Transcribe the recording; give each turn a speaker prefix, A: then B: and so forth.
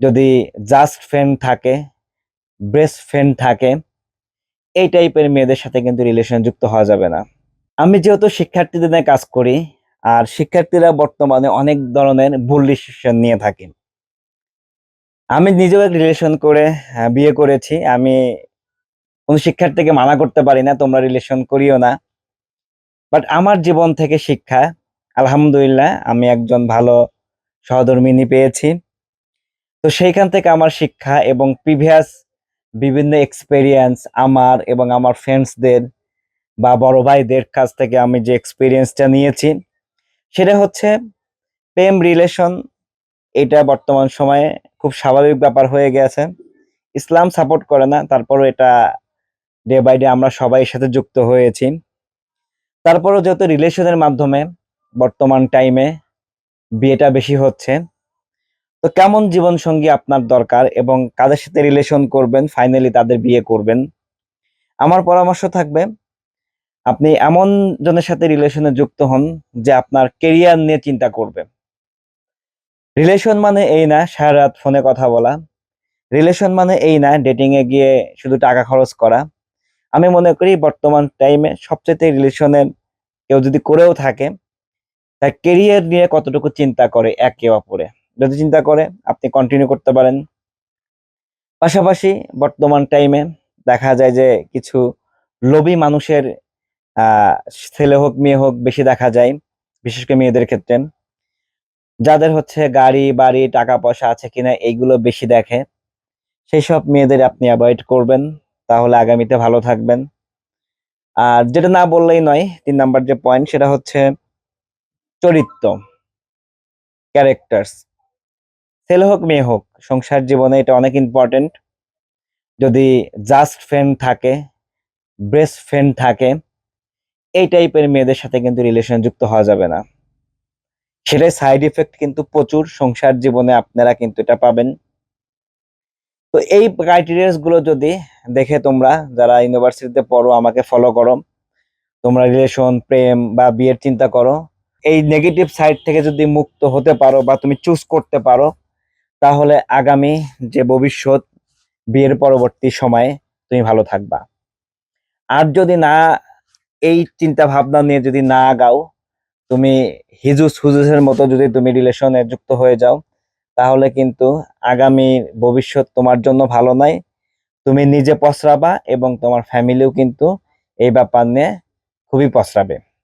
A: যদি just friend থাকে best friend থাকে এই টাইপের মেয়েদের সাথে কিন্তু রিলেশন যুক্ত হওয়া যাবে না। আমি যেহেতু শিক্ষার্থীদের নিয়ে কাজ করি আর শিক্ষার্থীরা বর্তমানে অনেক ধরনের ভুল ডিসিশন নিয়ে থাকে। আমি নিজেও এক রিলেশন করে আহ, বিয়ে করেছি। আমি কোনো শিক্ষার্থীকে মানা করতে পারি না তোমরা রিলেশন করিও না। বাট আমার জীবন থেকে শিক্ষা আলহামদুলিল্লাহ আমি একজন ভালো সহধর্মিনী পেয়েছি। তো সেইখান থেকে আমার শিক্ষা এবং প্রিভিয়াস বিভিন্ন এক্সপেরিয়েন্স আমার এবং আমার ফ্রেন্ডসদের বা বড় ভাইদের কাছ থেকে আমি যে এক্সপিরিয়েন্সটা নিয়েছি, সেটা হচ্ছে প্রেম রিলেশন এটা বর্তমান সময়ে খুব স্বাভাবিক ব্যাপার হয়ে গেছে। ইসলাম সাপোর্ট করে না, তারপরও এটা ডে বাই ডে আমরা সবাই সাথে যুক্ত হয়েছি। তারপরও যেহেতু রিলেশনের মাধ্যমে বর্তমান টাইমে বিয়েটা বেশি হচ্ছে তো কেমন জীবন সঙ্গী আপনার দরকার এবং কাদের সাথে রিলেশন করবেন? ফাইনালি তাদের বিয়ে করবেন। আমার পরামর্শ থাকবে, আপনি এমন জনের সাথে রিলেশনে যুক্ত হন যে আপনার কেরিয়ার নিয়ে চিন্তা করবে। রিলেশন মানে এই না, সারা রাত ফোনে কথা বলা। রিলেশন মানে এই না ডেটিং এ গিয়ে শুধু টাকা খরচ করা। আমি মনে করি বর্তমান টাইমে সবচেয়ে রিলেশনের কেউ যদি করেও থাকে, তার কেরিয়ার নিয়ে কতটুকু চিন্তা করে একে অপরে। যদি চিন্তা করে, আপনি কন্টিনিউ করতে পারেন। পাশাপাশি বর্তমান টাইমে দেখা যায় যে কিছু লোভী মানুষের ছেলে হোক, মেয়ে হোক বেশি দেখা যায়, বিশেষ করে মেয়েদের ক্ষেত্রে। যাদের হচ্ছে গাড়ি, বাড়ি টাকা পয়সা আছে কিনা এইগুলো বেশি দেখে। সেই সব মেয়েদের আপনি অ্যাভয়েড করবেন, তাহলে আগামীতে ভালো থাকবেন। আর যেটা না বললেই নয়, তিন নাম্বার যে পয়েন্ট সেটা হচ্ছে চরিত্র ক্যারেক্টার্স ছেলে হোক, মেয়ে হোক, সংসার জীবনে এটা অনেক ইম্পর্টেন্ট যদি জাস্ট ফ্রেন্ড থাকে বেস্ট ফ্রেন্ড থাকে, এই টাইপের মেয়েদের সাথে কিন্তু রিলেশন যুক্ত হওয়া যাবে না। সেটাই সাইড ইফেক্ট কিন্তু প্রচুর সংসার জীবনে আপনারা কিন্তু এটা পাবেন। তো এই ক্রাইটেরিয়াসগুলো যদি দেখে তোমরা, যারা ইউনিভার্সিটিতে পড়ো, আমাকে ফলো করো। তোমরা রিলেশন প্রেম বা বিয়ের চিন্তা করো। এই নেগেটিভ সাইড থেকে যদি মুক্ত হতে পারো বা তুমি চুজ করতে পারো তাহলে আগামী যে ভবিষ্যৎ, বিয়ের পরবর্তী সময়ে তুমি ভালো থাকবা। আর যদি না, এই চিন্তা ভাবনা নিয়ে যদি না গাও তুমি হিজুস হুজুসের মতো যদি তুমি রিলেশনে যুক্ত হয়ে যাও, তাহলে কিন্তু আগামী ভবিষ্যৎ তোমার জন্য ভালো নয়। তুমি নিজে পছরাবা এবং তোমার ফ্যামিলিও কিন্তু এই ব্যাপার নিয়ে খুবই পছরাবে